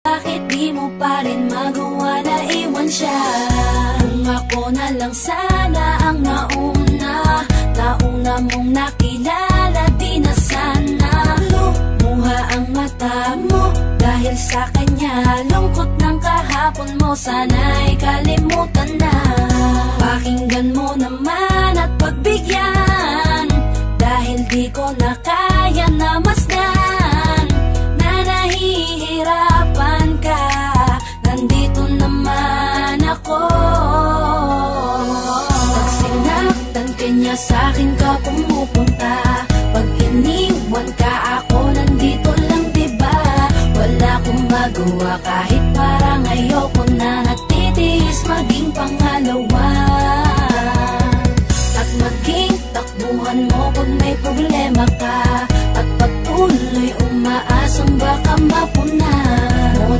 Bakit di mo pa rin magawa na iwan siya? Kung ako na lang sana ang nauna Nauna mong nakilala, di na sana. Lumuha ang mata mo dahil sa kanya. Lungkot ng kahapon mo, sana'y kalimutan na. Pakinggan mo naman at pagbigyan Dahil di ko na kaya na masdan ako Pag sinaktan ka niya sa'kin ka pumupunta. Pag iniwan ka ako nandito lang diba? Wala akong magawa kahit parang ayoko na. Nagtitiis maging pangalawa. At maging takbuhan mo kung may problema